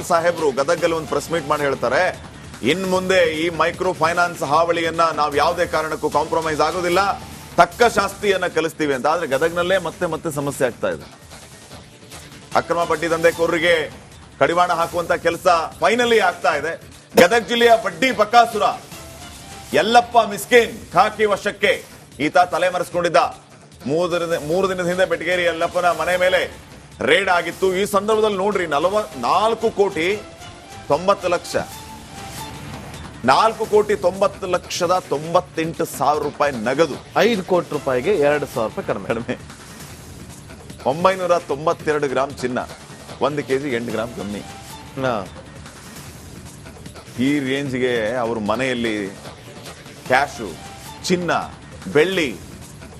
ಪಾಟೀಲ್ ಸಾಹೇಬ್ರು ಗದಗಲ್ಲಿ ಒಂದು press meet ಮಾಡಿ ಹೇಳ್ತಾರೆ, ಇನ್ ಮುಂದೆ ಈ ಮೈಕ್ರೋ ಫೈನಾನ್ಸ್ ಹಾವಳಿಯನ್ನ ನಾವು ಯಾವುದೇ ಕಾರಣಕ್ಕೂ ಕಾಂಪ್ರಮೈಸ್ ಆಗೋದಿಲ್ಲ. ತಕ್ಕ ಶಾಸ್ತಿಯನ್ನ ಕಲಿಸ್ತೀವಿ ಅಂತ. ಆದ್ರೆ ಗದಗ್ನಲ್ಲೇ ಮತ್ತೆ ಮತ್ತೆ ಸಮಸ್ಯೆ ಆಗ್ತಾ ಇದೆ. ಅಕ್ರಮ ಬಡ್ಡಿ ದಂಧೆಕೋರರಿಗೆ ಕಡಿವಾಣ ಹಾಕುವಂತ ಕೆಲಸ ಫೈನಲಿ ಆಗ್ತಾ ಇದೆ. ಗದಗ ಜಿಲ್ಲೆಯ ಬಡ್ಡಿ ಬಕಾಸುರ, ಯಲ್ಲಪ್ಪ ಮಿಸ್ಕಿನ್ ಖಾಕಿ ವಶಕ್ಕೆ ಈತ ತಲೆ ಮರೆಸ್ಕೊಂಡಿದ್ದ. ಮೂರು ದಿನದ ಮೂರು ದಿನದ ಹಿಂದೆ ಬೆಟಗೇರಿ ಯಲ್ಲಪ್ಪನ ಮನೆ ಮೇಲೆ ರೇಡ್ ಆಗಿತ್ತು. ಈ ಸಂದರ್ಭದಲ್ಲಿ ನೋಡ್ರಿ ನಲವ ನಾಲ್ಕು ಕೋಟಿ ತೊಂಬತ್ತು ಲಕ್ಷ. ನಾಲ್ಕು ಕೋಟಿ ತೊಂಬತ್ತು ಲಕ್ಷದ ತೊಂಬತ್ತೆಂಟು ಸಾವಿರ ರೂಪಾಯಿ ನಗದು. ಐದು ಕೋಟಿ ರೂಪಾಯಿಗೆ ಎರಡು ಸಾವಿರ ರೂಪಾಯಿ ಕಡಿಮೆ. ಕಡಿಮೆ. ಒಂಬೈನೂರ ತೊಂಬತ್ತೆರಡು ಗ್ರಾಮ್ ಚಿನ್ನ ಒಂದು ಕೆಜಿ ಎಂಟು ಗ್ರಾಮ್ ಕಮ್ಮಿ ಹಾ. ಈ ರೇಂಜ್ಗೆ ಅವ್ರ ಮನೆಯಲ್ಲಿ ಕ್ಯಾಶು ಚಿನ್ನ ಬೆಳ್ಳಿ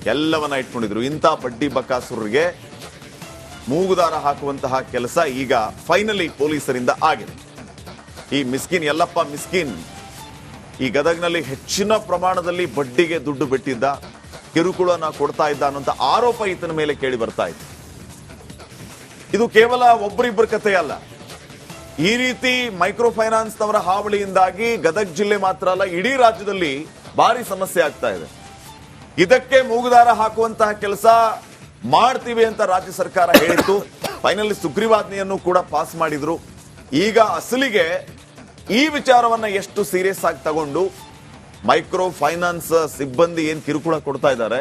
ಎಲ್ಲವನ್ನ ಇಟ್ಕೊಂಡಿದ್ರು. ಇಂಥ ಬಡ್ಡಿ ಬಕಾಸುರರಿಗೆ ಮೂಗುದಾರ ಹಾಕುವಂತಹ ಕೆಲಸ ಈಗ ಫೈನಲಿ ಪೊಲೀಸರಿಂದ ಆಗಿದೆ. ಈ ಮಿಸ್ಕಿನ್ ಯಲ್ಲಪ್ಪ ಮಿಸ್ಕಿನ್, ಈ ಗದಗ್ನಲ್ಲಿ ಹೆಚ್ಚಿನ ಪ್ರಮಾಣದಲ್ಲಿ ಬಡ್ಡಿಗೆ ದುಡ್ಡು ಬಿಟ್ಟಿದ್ದ, ಕಿರುಕುಳನ ಕೊಡ್ತಾ ಇದ್ದ ಅನ್ನೋಂಥ ಆರೋಪ ಈತನ ಮೇಲೆ ಕೇಳಿ ಬರ್ತಾ ಇತ್ತು ಇದು ಕೇವಲ ಒಬ್ಬರಿಬ್ಬರ ಕಥೆ ಅಲ್ಲ. ಈ ರೀತಿ ಮೈಕ್ರೋ ಫೈನಾನ್ಸ್ ನವರ ಹಾವಳಿಯಿಂದಾಗಿ ಗದಗ್ ಜಿಲ್ಲೆ ಮಾತ್ರ ಅಲ್ಲ, ಇಡೀ ರಾಜ್ಯದಲ್ಲಿ ಭಾರಿ ಸಮಸ್ಯೆ ಆಗ್ತಾ ಇದೆ. ಇದಕ್ಕೆ ಮೂಗುದಾರ ಹಾಕುವಂತಹ ಕೆಲಸ ಮಾಡ್ತೀವಿ ಅಂತ ರಾಜ್ಯ ಸರ್ಕಾರ ಹೇಳಿತ್ತು. ಫೈನಲಿ ಸುಗ್ರೀವಾಜ್ಞೆಯನ್ನು ಕೂಡ ಪಾಸ್ ಮಾಡಿದ್ರು. ಈಗ ಅಸಲಿಗೆ ಈ ವಿಚಾರವನ್ನ ಎಷ್ಟು ಸೀರಿಯಸ್ ಆಗಿ ತಗೊಂಡು ಮೈಕ್ರೋ ಫೈನಾನ್ಸ್ ಸಿಬ್ಬಂದಿ ಏನ್ ಕಿರುಕುಳ ಕೊಡ್ತಾ ಇದ್ದಾರೆ.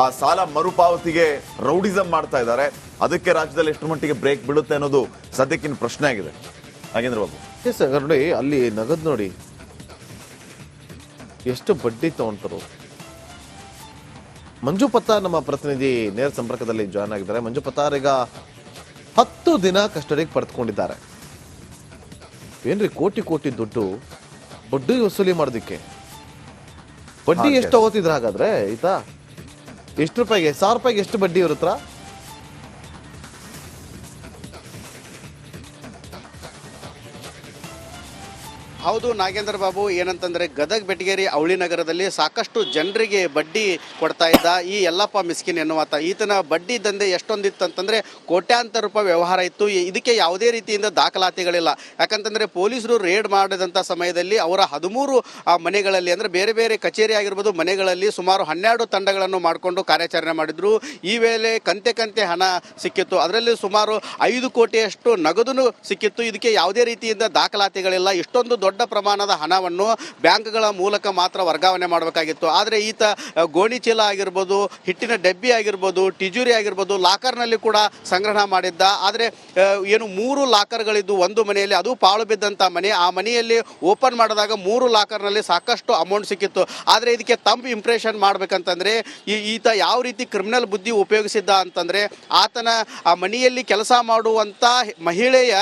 ಆ ಸಾಲ ಮರುಪಾವತಿಗೆ ರೌಡಿಸಂ ಮಾಡ್ತಾ ಇದ್ದಾರೆ. ಅದಕ್ಕೆ ರಾಜ್ಯದಲ್ಲಿ ಎಷ್ಟು ಮಟ್ಟಿಗೆ ಬ್ರೇಕ್ ಬೀಳುತ್ತೆ ಅನ್ನೋದು ಸದ್ಯಕ್ಕಿನ ಪ್ರಶ್ನೆ ಆಗಿದೆ. ನಾಗೇಂದ್ರ ಬಾಬು. ನೋಡಿ, ಅಲ್ಲಿ ನಗದು ನೋಡಿ. ಎಷ್ಟು ಬಡ್ಡಿ ತಗೊಂತಾರು ಮಂಜು ಪತ್ತಾರ್ ನಮ್ಮ ಪ್ರತಿನಿಧಿ ನೇರ ಸಂಪರ್ಕದಲ್ಲಿ ಜಾಯ್ನ್ ಆಗಿದ್ದಾರೆ. ಮಂಜು ಪತ್ತಾರ್ ಈಗ ಹತ್ತು ದಿನ ಕಸ್ಟಡಿಗೆ ಪಡೆದುಕೊಂಡಿದ್ದಾರೆ. ಏನ್ರಿ ಕೋಟಿ ಕೋಟಿ ದುಡ್ಡು ಬಡ್ಡಿ ವಸೂಲಿ ಮಾಡೋದಕ್ಕೆ? ಬಡ್ಡಿ ಎಷ್ಟು ತಗೋತಿದ್ರ ಹಾಗಾದ್ರೆ ಈತ? ಎಷ್ಟು ರೂಪಾಯಿಗೆ ಸಾವಿರ ರೂಪಾಯಿಗೆ ಎಷ್ಟು ಬಡ್ಡಿ ಇರುತ್ತಾ? ಹೌದು, ನಾಗೇಂದ್ರ ಬಾಬು, ಏನಂತಂದ್ರೆ ಗದಗ ಬೆಟಗೇರಿ ಅವಳಿ ನಗರದಲ್ಲಿ ಸಾಕಷ್ಟು ಜನರಿಗೆ ಬಡ್ಡಿ ಕೊಡ್ತಾ ಇದ್ದ ಈ ಯಲ್ಲಪ್ಪ ಮಿಸ್ಕಿನ್ ಎನ್ನುವಾತ. ಈತನ ಬಡ್ಡಿ ದಂಧೆ ಎಷ್ಟೊಂದಿತ್ತು ಅಂತಂದ್ರೆ ಕೋಟ್ಯಾಂತರ ರೂಪಾಯಿ ವ್ಯವಹಾರ ಇತ್ತು. ಇದಕ್ಕೆ ಯಾವುದೇ ರೀತಿಯಿಂದ ದಾಖಲಾತಿಗಳಿಲ್ಲ. ಯಾಕಂತಂದ್ರೆ ಪೊಲೀಸರು ರೇಡ್ ಮಾಡಿದಂಥ ಸಮಯದಲ್ಲಿ ಅವರ ಹದಿಮೂರು ಮನೆಗಳಲ್ಲಿ ಅಂದ್ರೆ ಬೇರೆ ಬೇರೆ ಕಚೇರಿ ಆಗಿರ್ಬೋದು, ಮನೆಗಳಲ್ಲಿ ಸುಮಾರು ಹನ್ನೆರಡು ತಂಡಗಳನ್ನು ಮಾಡಿಕೊಂಡು ಕಾರ್ಯಾಚರಣೆ ಮಾಡಿದ್ರು. ಈ ವೇಳೆ ಕಂತೆ ಕಂತೆ ಹಣ ಸಿಕ್ಕಿತ್ತು. ಅದರಲ್ಲಿ ಸುಮಾರು ಐದು ಕೋಟಿಯಷ್ಟು ನಗದು ಸಿಕ್ಕಿತ್ತು. ಇದಕ್ಕೆ ಯಾವುದೇ ರೀತಿಯಿಂದ ದಾಖಲಾತಿಗಳಿಲ್ಲ. ಇಷ್ಟೊಂದು ದೊಡ್ಡ ಪ್ರಮಾಣದ ಹಣವನ್ನು ಬ್ಯಾಂಕ್ಗಳ ಮೂಲಕ ಮಾತ್ರ ವರ್ಗಾವಣೆ ಮಾಡಬೇಕಾಗಿತ್ತು. ಆದರೆ ಈತ ಗೋಣಿಚೀಲ ಗೋಣಿ ಚೀಲ ಆಗಿರ್ಬೋದು, ಹಿಟ್ಟಿನ ಡಬ್ಬಿ ಆಗಿರ್ಬೋದು, ಟಿಜೂರಿ ಆಗಿರ್ಬೋದು, ಲಾಕರ್ನಲ್ಲಿ ಕೂಡ ಸಂಗ್ರಹಣ ಮಾಡಿದ್ದ. ಆದರೆ ಏನು ಮೂರು ಲಾಕರ್ಗಳಿದ್ದು ಒಂದು ಮನೆಯಲ್ಲಿ, ಅದು ಪಾಳು ಬಿದ್ದಂಥ ಮನೆ. ಆ ಮನೆಯಲ್ಲಿ ಓಪನ್ ಮಾಡಿದಾಗ ಮೂರು ಲಾಕರ್ನಲ್ಲಿ ಸಾಕಷ್ಟು ಅಮೌಂಟ್ ಸಿಕ್ಕಿತ್ತು. ಆದರೆ ಇದಕ್ಕೆ ತಂಪ್ ಇಂಪ್ರೆಷನ್ ಮಾಡಬೇಕಂತಂದರೆ, ಈ, ಈತ ಯಾವ ರೀತಿ ಕ್ರಿಮಿನಲ್ ಬುದ್ಧಿ ಉಪಯೋಗಿಸಿದ್ದ ಅಂತಂದರೆ, ಆತನ ಆ ಮನೆಯಲ್ಲಿ ಕೆಲಸ ಮಾಡುವಂಥ ಮಹಿಳೆಯ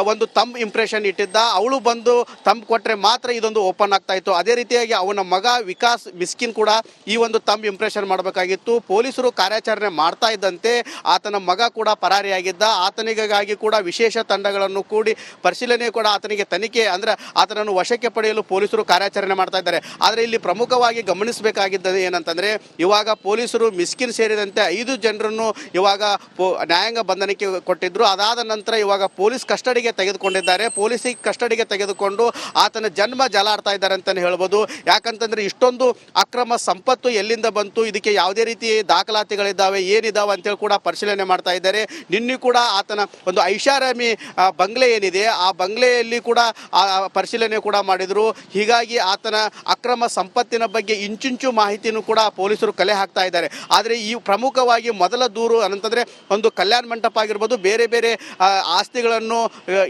ಒಂದು ತಂಪ್ ಇಂಪ್ರೆಷನ್ ಇಟ್ಟಿದ್ದ. ಅವಳು ಬಂದು ತಂಪ್ ಕೊಟ್ಟರೆ ಮಾತ್ರ ಇದೊಂದು ಓಪನ್ ಆಗ್ತಾ ಇತ್ತು. ಅದೇ ರೀತಿಯಾಗಿ ಅವನ ಮಗ ವಿಕಾಸ್ ಮಿಸ್ಕಿನ್ ಕೂಡ ಈ ಒಂದು ತಂಬ್ ಇಂಪ್ರೆಷನ್ ಮಾಡಬೇಕಾಗಿತ್ತು. ಪೊಲೀಸರು ಕಾರ್ಯಾಚರಣೆ ಮಾಡ್ತಾ ಇದ್ದಂತೆ ಆತನ ಮಗ ಕೂಡ ಪರಾರಿಯಾಗಿದ್ದ. ಆತನಿಗಾಗಿ ಕೂಡ ವಿಶೇಷ ತಂಡಗಳನ್ನು ಕೂಡಿ ಪರಿಶೀಲನೆ ಕೂಡ ಆತನಿಗೆ ತನಿಖೆ ಅಂದ್ರೆ ಆತನನ್ನು ವಶಕ್ಕೆ ಪಡೆಯಲು ಪೊಲೀಸರು ಕಾರ್ಯಾಚರಣೆ ಮಾಡ್ತಾ ಇದ್ದಾರೆ. ಆದರೆ ಇಲ್ಲಿ ಪ್ರಮುಖವಾಗಿ ಗಮನಿಸಬೇಕಾಗಿದ್ದು ಏನಂತಂದರೆ ಇವಾಗ ಪೊಲೀಸರು ಮಿಸ್ಕಿನ್ ಸೇರಿದಂತೆ ಐದು ಜನರನ್ನು ಇವಾಗ ನ್ಯಾಯಾಂಗ ಬಂಧನಕ್ಕೆ ಕೊಟ್ಟಿದ್ದರು ಅದಾದ ನಂತರ ಇವಾಗ ಪೊಲೀಸ್ ಕಸ್ಟಡಿಗೆ ತೆಗೆದುಕೊಂಡಿದ್ದಾರೆ. ಪೊಲೀಸಿಗೆ ಕಸ್ಟಡಿಗೆ ತೆಗೆದುಕೊಂಡು ಆತನ ಜನ್ಮ ಜಲಾಡ್ತಾ ಇದ್ದಾರೆ ಅಂತಲೇ ಹೇಳ್ಬೋದು. ಯಾಕಂತಂದರೆ ಇಷ್ಟೊಂದು ಅಕ್ರಮ ಸಂಪತ್ತು ಎಲ್ಲಿಂದ ಬಂತು, ಇದಕ್ಕೆ ಯಾವುದೇ ರೀತಿ ದಾಖಲಾತಿಗಳಿದ್ದಾವೆ ಏನಿದ್ದಾವೆ ಅಂತೇಳಿ ಕೂಡ ಪರಿಶೀಲನೆ ಮಾಡ್ತಾ ಇದ್ದಾರೆ. ನಿನ್ನೆ ಕೂಡ ಆತನ ಒಂದು ಐಷಾರಾಮಿ ಬಂಗ್ಲೆ ಏನಿದೆ, ಆ ಬಂಗ್ಲೆಯಲ್ಲಿ ಕೂಡ ಪರಿಶೀಲನೆ ಕೂಡ ಮಾಡಿದರು. ಹೀಗಾಗಿ ಆತನ ಅಕ್ರಮ ಸಂಪತ್ತಿನ ಬಗ್ಗೆ ಇಂಚಿಂಚು ಮಾಹಿತಿನೂ ಕೂಡ ಪೊಲೀಸರು ಕಲೆ ಹಾಕ್ತಾ ಇದ್ದಾರೆ. ಆದರೆ ಈ ಪ್ರಮುಖವಾಗಿ ಮೊದಲ ದೂರು ಅಂತಂದರೆ ಒಂದು ಕಲ್ಯಾಣ ಮಂಟಪ ಆಗಿರ್ಬೋದು, ಬೇರೆ ಬೇರೆ ಆಸ್ತಿಗಳನ್ನು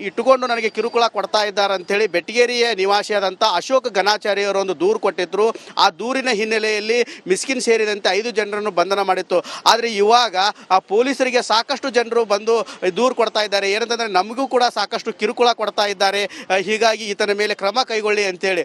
ಇಟ್ಟುಕೊಂಡು ನನಗೆ ಕಿರುಕುಳ ಕೊಡ್ತಾ ಇದ್ದಾರೆ ಅಂತೇಳಿ ಬೆಟಗೇರಿಯ ನಿವಾಸಿಯಾದಂಥ ಅಶೋಕ್ ಗಣಾಚಾರ್ಯರು ಒಂದು ದೂರು ಕೊಟ್ಟಿದ್ರು. ಆ ದೂರಿನ ಹಿನ್ನೆಲೆಯಲ್ಲಿ ಮಿಸ್ಕಿನ್ ಸೇರಿದಂತೆ ಐದು ಜನರನ್ನು ಬಂಧನ ಮಾಡಿತ್ತು. ಆದರೆ ಇವಾಗ ಆ ಪೊಲೀಸರಿಗೆ ಸಾಕಷ್ಟು ಜನರು ಬಂದು ದೂರು ಕೊಡ್ತಾ ಇದ್ದಾರೆ. ಏನಂತಂದರೆ ನಮಗೂ ಕೂಡ ಸಾಕಷ್ಟು ಕಿರುಕುಳ ಕೊಡ್ತಾ ಇದ್ದಾರೆ. ಹೀಗಾಗಿ ಈತನ ಮೇಲೆ ಕ್ರಮ ಕೈಗೊಳ್ಳಿ ಅಂತೇಳಿ.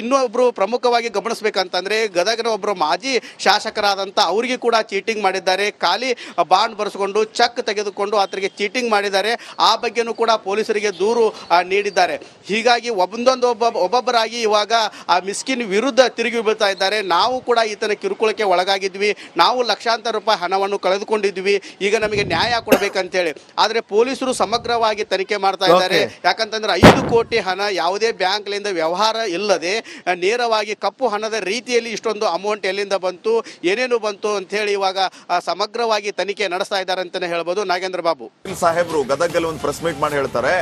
ಇನ್ನೊಬ್ಬರು ಪ್ರಮುಖವಾಗಿ ಗಮನಿಸಬೇಕಂತಂದರೆ ಗದಗನ ಒಬ್ಬರು ಮಾಜಿ ಶಾಸಕರಾದಂಥ ಅವರಿಗೆ ಕೂಡ ಚೀಟಿಂಗ್ ಮಾಡಿದ್ದಾರೆ. ಖಾಲಿ ಬಾಂಡ್ ಬರೆಸ್ಕೊಂಡು ಚೆಕ್ ತೆಗೆದುಕೊಂಡು ಆತರಿಗೆ ಚೀಟಿಂಗ್ ಮಾಡಿದ್ದಾರೆ. ಆ ಬಗ್ಗೆನೂ ಕೂಡ ಪೊಲೀಸರಿಗೆ ದೂರು ನೀಡಿದ್ದಾರೆ. ಹೀಗಾಗಿ ಹೀಗಾಗಿ ಒಂದೊಂದು ಒಬ್ಬ ಒಬ್ಬೊಬ್ಬರಾಗಿ ಇವಾಗ ಆ ಮಿಸ್ಕಿನ್ ವಿರುದ್ಧ ತಿರುಗಿ ಬೀಳ್ತಾ ಇದ್ದಾರೆ. ನಾವು ಕೂಡ ಈತನ ಕಿರುಕುಳಕ್ಕೆ ಒಳಗಾಗಿದ್ವಿ. ನಾವು ಲಕ್ಷಾಂತರ ರೂಪಾಯಿ ಹಣವನ್ನು ಕಳೆದುಕೊಂಡಿದ್ವಿ. ಈಗ ನಮಗೆ ನ್ಯಾಯ ಕೊಡಬೇಕಂತೇಳಿ. ಆದರೆ ಪೊಲೀಸರು ಸಮಗ್ರವಾಗಿ ತನಿಖೆ ಮಾಡ್ತಾ ಇದ್ದಾರೆ. ಯಾಕಂತಂದ್ರೆ ಐದು ಕೋಟಿ ಹಣ ಯಾವುದೇ ಬ್ಯಾಂಕ್ಲಿಂದ ವ್ಯವಹಾರ ಇಲ್ಲದೆ ನೇರವಾಗಿ ಕಪ್ಪು ಹಣದ ರೀತಿಯಲ್ಲಿ ಇಷ್ಟೊಂದು ಅಮೌಂಟ್ ಎಲ್ಲಿಂದ ಬಂತು ಏನೇನು ಬಂತು ಅಂತ ಹೇಳಿ ಇವಾಗ ಸಮಗ್ರವಾಗಿ ತನಿಖೆ ನಡೆಸ್ತಾ ಇದ್ದಾರೆ ಅಂತಾನೆ ಹೇಳ್ಬೋದು. ನಾಗೇಂದ್ರ ಬಾಬು. ಸಾಹೇಬ್ರು ಗದಗಲ್ಲಿ ಒಂದು ಪ್ರೆಸ್ ಮೀಟ್ ಮಾಡಿ ಹೇಳ್ತಾರೆ.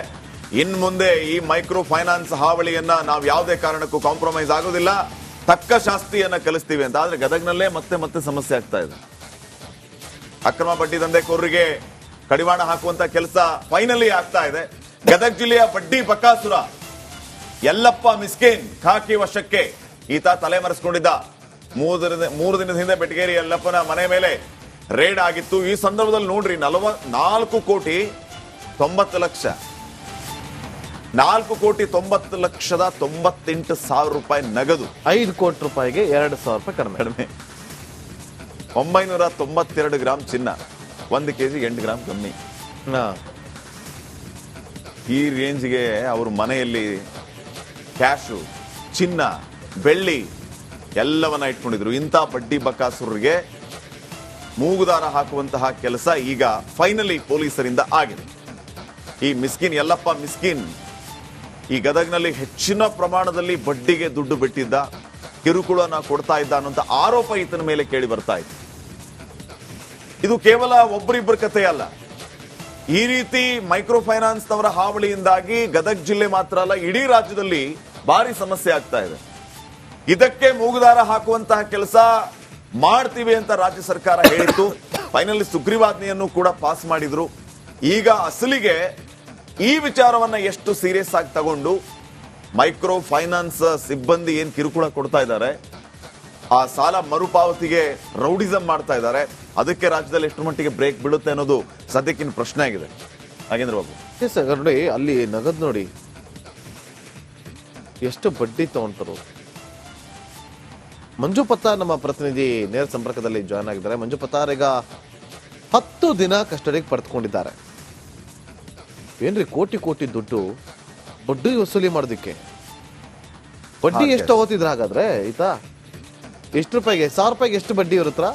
ಇನ್ ಮುಂದೆ ಈ ಮೈಕ್ರೋ ಫೈನಾನ್ಸ್ ಹಾವಳಿಯನ್ನ ನಾವು ಯಾವುದೇ ಕಾರಣಕ್ಕೂ ಕಾಂಪ್ರಮೈಸ್ ಆಗೋದಿಲ್ಲ. ತಕ್ಕ ಶಾಸ್ತಿಯನ್ನ ಕಲಿಸ್ತೀವಿ ಅಂತ. ಆದ್ರೆ ಗದಗ್ನಲ್ಲೇ ಮತ್ತೆ ಮತ್ತೆ ಸಮಸ್ಯೆ ಆಗ್ತಾ ಇದೆ. ಅಕ್ರಮ ಬಡ್ಡಿ ದಂಧೆಕೋರರಿಗೆ ಕಡಿವಾಣ ಹಾಕುವಂತ ಕೆಲಸ ಫೈನಲಿ ಆಗ್ತಾ ಇದೆ. ಗದಗ ಜಿಲ್ಲೆಯ ಬಡ್ಡಿ ಬಕಾಸುರ. ಯಲ್ಲಪ್ಪ ಮಿಸ್ಕೇನ್ ಖಾಕಿ ವಶಕ್ಕೆ ಈತ ತಲೆಮರೆಸ್ಕೊಂಡಿದ್ದ. ಮೂರು ದಿನದ ಮೂರು ದಿನದ ಹಿಂದೆ ಬೆಟಗೇರಿ ಯಲ್ಲಪ್ಪನ ಮನೆ ಮೇಲೆ ರೇಡ್ ಆಗಿತ್ತು. ಈ ಸಂದರ್ಭದಲ್ಲಿ ನೋಡ್ರಿ, ನಲವ ಕೋಟಿ ತೊಂಬತ್ತು ಲಕ್ಷ. ನಾಲ್ಕು ಕೋಟಿ ತೊಂಬತ್ತು ಲಕ್ಷದ ತೊಂಬತ್ತೆಂಟು ಸಾವಿರ ರೂಪಾಯಿ ನಗದು. ಐದು ಕೋಟಿ ರೂಪಾಯಿಗೆ ಎರಡು ಸಾವಿರ ರೂಪಾಯಿ ಕಡಿಮೆ. ಕಡಿಮೆ. ಒಂಬೈನೂರ ತೊಂಬತ್ತೆರಡು ಗ್ರಾಮ್ ಚಿನ್ನ ಒಂದು ಕೆ ಜಿ ಎಂಟು ಗ್ರಾಮ್ ಕಮ್ಮಿ. ಈ ರೇಂಜ್ಗೆ ಅವ್ರ ಮನೆಯಲ್ಲಿ ಕ್ಯಾಶು ಚಿನ್ನ ಬೆಳ್ಳಿ ಎಲ್ಲವನ್ನ ಇಟ್ಕೊಂಡಿದ್ರು. ಇಂಥ ಬಡ್ಡಿ ಬಕಾಸುರರಿಗೆ ಮೂಗುದಾರ ಹಾಕುವಂತಹ ಕೆಲಸ ಈಗ ಫೈನಲಿ ಪೊಲೀಸರಿಂದ ಆಗಿದೆ. ಈ ಮಿಸ್ಕಿನ್ ಎಲ್ಲಪ್ಪ ಮಿಸ್ಕಿನ್ ಈ ಗದಗ್ನಲ್ಲಿ ಹೆಚ್ಚಿನ ಪ್ರಮಾಣದಲ್ಲಿ ಬಡ್ಡಿಗೆ ದುಡ್ಡು ಬಿಟ್ಟಿದ್ದ, ಕಿರುಕುಳನ ಕೊಡ್ತಾ ಇದ್ದ ಅನ್ನೋಂಥ ಆರೋಪ ಈತನ ಮೇಲೆ ಕೇಳಿ ಬರ್ತಾ ಇತ್ತು. ಇದು ಕೇವಲ ಒಬ್ಬರಿಬ್ಬರ ಕಥೆ ಅಲ್ಲ ಈ ರೀತಿ ಮೈಕ್ರೋ ಫೈನಾನ್ಸ್ ನವರ ಹಾವಳಿಯಿಂದಾಗಿ ಗದಗ್ ಜಿಲ್ಲೆ ಮಾತ್ರ ಅಲ್ಲ, ಇಡೀ ರಾಜ್ಯದಲ್ಲಿ ಭಾರಿ ಸಮಸ್ಯೆ ಆಗ್ತಾ ಇದೆ. ಇದಕ್ಕೆ ಮೂಗುದಾರ ಹಾಕುವಂತಹ ಕೆಲಸ ಮಾಡ್ತೀವಿ ಅಂತ ರಾಜ್ಯ ಸರ್ಕಾರ ಹೇಳಿತ್ತು. ಫೈನಲಿ ಸುಗ್ರೀವಾಜ್ಞೆಯನ್ನು ಕೂಡ ಪಾಸ್ ಮಾಡಿದ್ರು. ಈಗ ಅಸಲಿಗೆ ಈ ವಿಚಾರವನ್ನ ಎಷ್ಟು ಸೀರಿಯಸ್ ಆಗಿ ತಗೊಂಡು ಮೈಕ್ರೋ ಫೈನಾನ್ಸ್ ಸಿಬ್ಬಂದಿ ಏನ್ ಕಿರುಕುಳ ಕೊಡ್ತಾ ಇದ್ದಾರೆ ಆ ಸಾಲ ಮರುಪಾವತಿಗೆ ರೌಡಿಸಮ್ ಮಾಡ್ತಾ ಇದ್ದಾರೆ ಅದಕ್ಕೆ ರಾಜ್ಯದಲ್ಲಿ ಎಷ್ಟು ಮಟ್ಟಿಗೆ ಬ್ರೇಕ್ ಬೀಳುತ್ತೆ ಅನ್ನೋದು ಸದ್ಯಕ್ಕಿನ ಪ್ರಶ್ನೆ ಆಗಿದೆ. ನಾಗೇಂದ್ರ ಬಾಬು? ಸರ್, ನೋಡಿ ಅಲ್ಲಿ ನಗದು ನೋಡಿ ಎಷ್ಟು ಬಡ್ಡಿ ತಗೊಂತರು. ಮಂಜು ನಮ್ಮ ಪ್ರತಿನಿಧಿ ನೇರ ಸಂಪರ್ಕದಲ್ಲಿ ಜಾಯ್ನ್ ಆಗಿದ್ದಾರೆ. ಮಂಜು ಈಗ ಹತ್ತು ದಿನ ಕಸ್ಟಡಿಗೆ ಪಡೆದುಕೊಂಡಿದ್ದಾರೆ. ಏನ್ರಿ ಕೋಟಿ ಕೋಟಿ ದುಡ್ಡು ಬಡ್ಡಿ ವಸೂಲಿ ಮಾಡೋದಕ್ಕೆ? ಬಡ್ಡಿ ಎಷ್ಟು ತಗೋತಿದ್ರ ಹಾಗಾದ್ರೆ ಆಯ್ತಾ ಎಷ್ಟು ರೂಪಾಯಿಗೆ ಸಾವಿರ ರೂಪಾಯಿಗೆ ಎಷ್ಟು ಬಡ್ಡಿ ಇರುತ್ತಾ?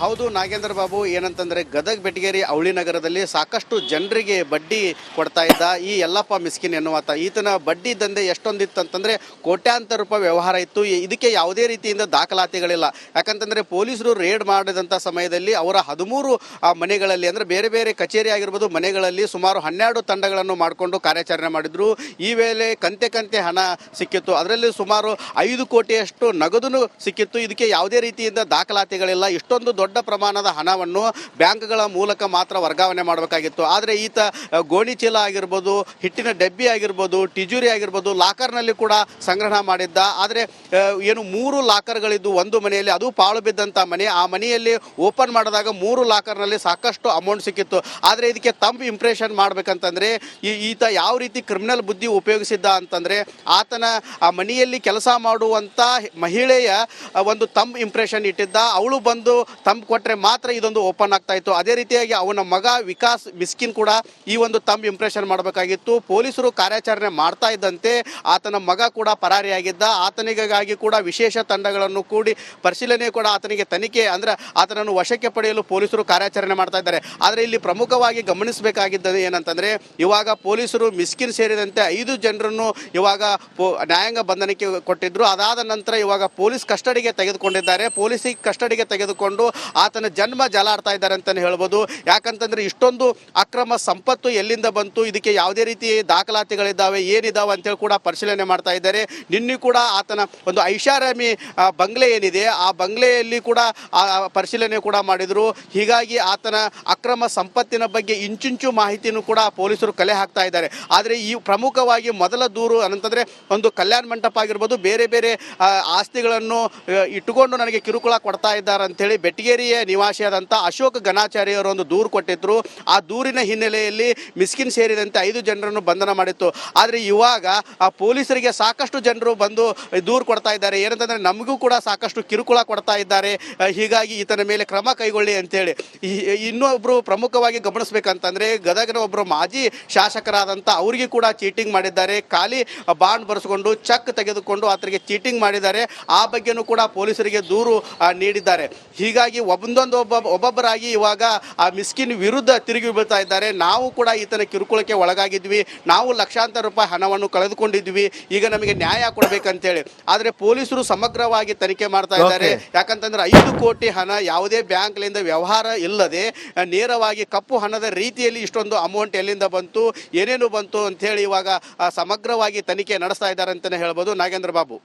ಹೌದು, ನಾಗೇಂದ್ರ ಬಾಬು, ಏನಂತಂದ್ರೆ ಗದಗ ಬೆಟಗೇರಿ ಅವಳಿ ನಗರದಲ್ಲಿ ಸಾಕಷ್ಟು ಜನರಿಗೆ ಬಡ್ಡಿ ಕೊಡ್ತಾ ಇದ್ದ ಈ ಯಲ್ಲಪ್ಪ ಮಿಸ್ಕಿನ್ ಎನ್ನುವಾತ. ಈತನ ಬಡ್ಡಿ ದಂಧೆ ಎಷ್ಟೊಂದಿತ್ತು ಅಂತಂದ್ರೆ ಕೋಟ್ಯಾಂತರ ರೂಪಾಯಿ ವ್ಯವಹಾರ ಇತ್ತು. ಇದಕ್ಕೆ ಯಾವುದೇ ರೀತಿಯಿಂದ ದಾಖಲಾತಿಗಳಿಲ್ಲ. ಯಾಕಂತಂದ್ರೆ ಪೊಲೀಸರು ರೇಡ್ ಮಾಡಿದಂಥ ಸಮಯದಲ್ಲಿ ಅವರ ಹದಿಮೂರು ಮನೆಗಳಲ್ಲಿ ಅಂದ್ರೆ ಬೇರೆ ಬೇರೆ ಕಚೇರಿ ಆಗಿರ್ಬೋದು, ಮನೆಗಳಲ್ಲಿ ಸುಮಾರು ಹನ್ನೆರಡು ತಂಡಗಳನ್ನು ಮಾಡಿಕೊಂಡು ಕಾರ್ಯಾಚರಣೆ ಮಾಡಿದ್ರು. ಈ ವೇಳೆ ಕಂತೆ ಕಂತೆ ಹಣ ಸಿಕ್ಕಿತ್ತು. ಅದರಲ್ಲಿ ಸುಮಾರು ಐದು ಕೋಟಿಯಷ್ಟು ನಗದು ಸಿಕ್ಕಿತ್ತು. ಇದಕ್ಕೆ ಯಾವುದೇ ರೀತಿಯಿಂದ ದಾಖಲಾತಿಗಳಿಲ್ಲ. ಇಷ್ಟೊಂದು ದೊಡ್ಡ ಪ್ರಮಾಣದ ಹಣವನ್ನು ಬ್ಯಾಂಕ್ಗಳ ಮೂಲಕ ಮಾತ್ರ ವರ್ಗಾವಣೆ ಮಾಡಬೇಕಾಗಿತ್ತು. ಆದರೆ ಈತ ಗೋಣಿಚೀಲ ಗೋಣಿ ಚೀಲ ಆಗಿರ್ಬೋದು, ಹಿಟ್ಟಿನ ಡಬ್ಬಿ ಆಗಿರ್ಬೋದು, ಟಿಜೂರಿ ಆಗಿರ್ಬೋದು, ಲಾಕರ್ನಲ್ಲಿ ಕೂಡ ಸಂಗ್ರಹಣ ಮಾಡಿದ್ದ. ಆದರೆ ಏನು ಮೂರು ಲಾಕರ್ಗಳಿದ್ದು ಒಂದು ಮನೆಯಲ್ಲಿ, ಅದು ಪಾಳು ಬಿದ್ದಂಥ ಮನೆ. ಆ ಮನೆಯಲ್ಲಿ ಓಪನ್ ಮಾಡಿದಾಗ ಮೂರು ಲಾಕರ್ನಲ್ಲಿ ಸಾಕಷ್ಟು ಅಮೌಂಟ್ ಸಿಕ್ಕಿತ್ತು. ಆದರೆ ಇದಕ್ಕೆ ತಂಪ್ ಇಂಪ್ರೆಷನ್ ಮಾಡಬೇಕಂತಂದರೆ, ಈ, ಈತ ಯಾವ ರೀತಿ ಕ್ರಿಮಿನಲ್ ಬುದ್ಧಿ ಉಪಯೋಗಿಸಿದ್ದ ಅಂತಂದರೆ, ಆತನ ಆ ಮನೆಯಲ್ಲಿ ಕೆಲಸ ಮಾಡುವಂಥ ಮಹಿಳೆಯ ಒಂದು ತಂಪ್ ಇಂಪ್ರೆಷನ್ ಇಟ್ಟಿದ್ದ. ಅವಳು ಬಂದು ತಂಪ್ ಕೊಟ್ಟರೆ ಮಾತ್ರ ಇದೊಂದು ಓಪನ್ ಆಗ್ತಾ ಇತ್ತು. ಅದೇ ರೀತಿಯಾಗಿ ಅವನ ಮಗ ವಿಕಾಸ್ ಮಿಸ್ಕಿನ್ ಕೂಡ ಈ ಒಂದು ತಂಪ್ ಇಂಪ್ರೆಷನ್ ಮಾಡಬೇಕಾಗಿತ್ತು. ಪೊಲೀಸರು ಕಾರ್ಯಾಚರಣೆ ಮಾಡ್ತಾ ಇದ್ದಂತೆ ಆತನ ಮಗ ಕೂಡ ಪರಾರಿಯಾಗಿದ್ದ. ಆತನಿಗಾಗಿ ಕೂಡ ವಿಶೇಷ ತಂಡಗಳನ್ನು ಕೂಡಿ ಪರಿಶೀಲನೆ ಕೂಡ ಆತನಿಗೆ ತನಿಖೆ ಅಂದ್ರೆ ಆತನನ್ನು ವಶಕ್ಕೆ ಪಡೆಯಲು ಪೊಲೀಸರು ಕಾರ್ಯಾಚರಣೆ ಮಾಡ್ತಾ ಇದ್ದಾರೆ. ಆದರೆ ಇಲ್ಲಿ ಪ್ರಮುಖವಾಗಿ ಗಮನಿಸಬೇಕಾಗಿದ್ದು ಏನಂತಂದರೆ ಇವಾಗ ಪೊಲೀಸರು ಮಿಸ್ಕಿನ್ ಸೇರಿದಂತೆ ಐದು ಜನರನ್ನು ಇವಾಗ ನ್ಯಾಯಾಂಗ ಬಂಧನಕ್ಕೆ ಕೊಟ್ಟಿದ್ದರು ಅದಾದ ನಂತರ ಇವಾಗ ಪೊಲೀಸ್ ಕಸ್ಟಡಿಗೆ ತೆಗೆದುಕೊಂಡಿದ್ದಾರೆ. ಪೊಲೀಸಿಗೆ ಕಸ್ಟಡಿಗೆ ತೆಗೆದುಕೊಂಡು ಆತನ ಜನ್ಮ ಜಲಾಡ್ತಾ ಇದ್ದಾರೆ ಅಂತಲೇ ಹೇಳ್ಬೋದು. ಯಾಕಂತಂದರೆ ಇಷ್ಟೊಂದು ಅಕ್ರಮ ಸಂಪತ್ತು ಎಲ್ಲಿಂದ ಬಂತು, ಇದಕ್ಕೆ ಯಾವುದೇ ರೀತಿ ದಾಖಲಾತಿಗಳಿದ್ದಾವೆ ಏನಿದ್ದಾವೆ ಅಂತೇಳಿ ಕೂಡ ಪರಿಶೀಲನೆ ಮಾಡ್ತಾ ಇದ್ದಾರೆ. ನಿನ್ನೆ ಕೂಡ ಆತನ ಒಂದು ಐಷಾರಾಮಿ ಬಂಗ್ಲೆ ಏನಿದೆ, ಆ ಬಂಗ್ಲೆಯಲ್ಲಿ ಕೂಡ ಪರಿಶೀಲನೆ ಕೂಡ ಮಾಡಿದರು. ಹೀಗಾಗಿ ಆತನ ಅಕ್ರಮ ಸಂಪತ್ತಿನ ಬಗ್ಗೆ ಇಂಚಿಂಚು ಮಾಹಿತಿನೂ ಕೂಡ ಪೊಲೀಸರು ಕಲೆ ಹಾಕ್ತಾ ಇದ್ದಾರೆ. ಆದರೆ ಈ ಪ್ರಮುಖವಾಗಿ ಮೊದಲ ದೂರು ಅಂತಂದ್ರೆ ಒಂದು ಕಲ್ಯಾಣ ಮಂಟಪ ಆಗಿರ್ಬೋದು, ಬೇರೆ ಬೇರೆ ಆಸ್ತಿಗಳನ್ನು ಇಟ್ಟುಕೊಂಡು ನನಗೆ ಕಿರುಕುಳ ಕೊಡ್ತಾ ಇದ್ದಾರೆ ಅಂತೇಳಿ ಬೆಟಗೇರಿ ಬೆಟಗೇರಿಯ ನಿವಾಸಿಯಾದಂಥ ಅಶೋಕ್ ಘನಾಚಾರಿ ಒಂದು ದೂರು ಕೊಟ್ಟಿದ್ರು. ಆ ದೂರಿನ ಹಿನ್ನೆಲೆಯಲ್ಲಿ ಮಿಸ್ಕಿನ್ ಸೇರಿದಂತೆ ಐದು ಜನರನ್ನು ಬಂಧನ ಮಾಡಿತ್ತು. ಆದರೆ ಇವಾಗ ಆ ಪೊಲೀಸರಿಗೆ ಸಾಕಷ್ಟು ಜನರು ಬಂದು ದೂರು ಕೊಡ್ತಾ ಇದ್ದಾರೆ. ಏನಂತಂದರೆ ನಮಗೂ ಕೂಡ ಸಾಕಷ್ಟು ಕಿರುಕುಳ ಕೊಡ್ತಾ ಇದ್ದಾರೆ. ಹೀಗಾಗಿ ಈತನ ಮೇಲೆ ಕ್ರಮ ಕೈಗೊಳ್ಳಿ ಅಂತೇಳಿ. ಇನ್ನೊಬ್ಬರು ಪ್ರಮುಖವಾಗಿ ಗಮನಿಸಬೇಕಂತಂದರೆ ಗದಗನ ಒಬ್ಬರು ಮಾಜಿ ಶಾಸಕರಾದಂಥ ಅವರಿಗೆ ಕೂಡ ಚೀಟಿಂಗ್ ಮಾಡಿದ್ದಾರೆ. ಖಾಲಿ ಬಾಂಡ್ ಬರೆಸ್ಕೊಂಡು ಚೆಕ್ ತೆಗೆದುಕೊಂಡು ಆತನಿಗೆ ಚೀಟಿಂಗ್ ಮಾಡಿದ್ದಾರೆ. ಆ ಬಗ್ಗೆನೂ ಕೂಡ ಪೊಲೀಸರಿಗೆ ದೂರು ನೀಡಿದ್ದಾರೆ. ಹೀಗಾಗಿ ಒಂದೊಂದು ಒಬ್ಬ ಒಬ್ಬೊಬ್ಬರಾಗಿ ಇವಾಗ ಆ ಮಿಸ್ಕಿನ್ ವಿರುದ್ಧ ತಿರುಗಿ ಬೀಳ್ತಾ ಇದ್ದಾರೆ. ನಾವು ಕೂಡ ಈತನ ಕಿರುಕುಳಕ್ಕೆ ಒಳಗಾಗಿದ್ವಿ. ನಾವು ಲಕ್ಷಾಂತರ ರೂಪಾಯಿ ಹಣವನ್ನು ಕಳೆದುಕೊಂಡಿದ್ವಿ. ಈಗ ನಮಗೆ ನ್ಯಾಯ ಕೊಡಬೇಕಂತೇಳಿ. ಆದರೆ ಪೊಲೀಸರು ಸಮಗ್ರವಾಗಿ ತನಿಖೆ ಮಾಡ್ತಾ ಇದ್ದಾರೆ. ಯಾಕಂತಂದ್ರೆ ಐದು ಕೋಟಿ ಹಣ ಯಾವುದೇ ಬ್ಯಾಂಕ್ಲಿಂದ ವ್ಯವಹಾರ ಇಲ್ಲದೆ ನೇರವಾಗಿ ಕಪ್ಪು ಹಣದ ರೀತಿಯಲ್ಲಿ ಇಷ್ಟೊಂದು ಅಮೌಂಟ್ ಎಲ್ಲಿಂದ ಬಂತು ಏನೇನು ಬಂತು ಅಂತ ಹೇಳಿ ಇವಾಗ ಸಮಗ್ರವಾಗಿ ತನಿಖೆ ನಡೆಸ್ತಾ ಇದ್ದಾರೆ ಅಂತಾನೆ ಹೇಳ್ಬೋದು. ನಾಗೇಂದ್ರ ಬಾಬು.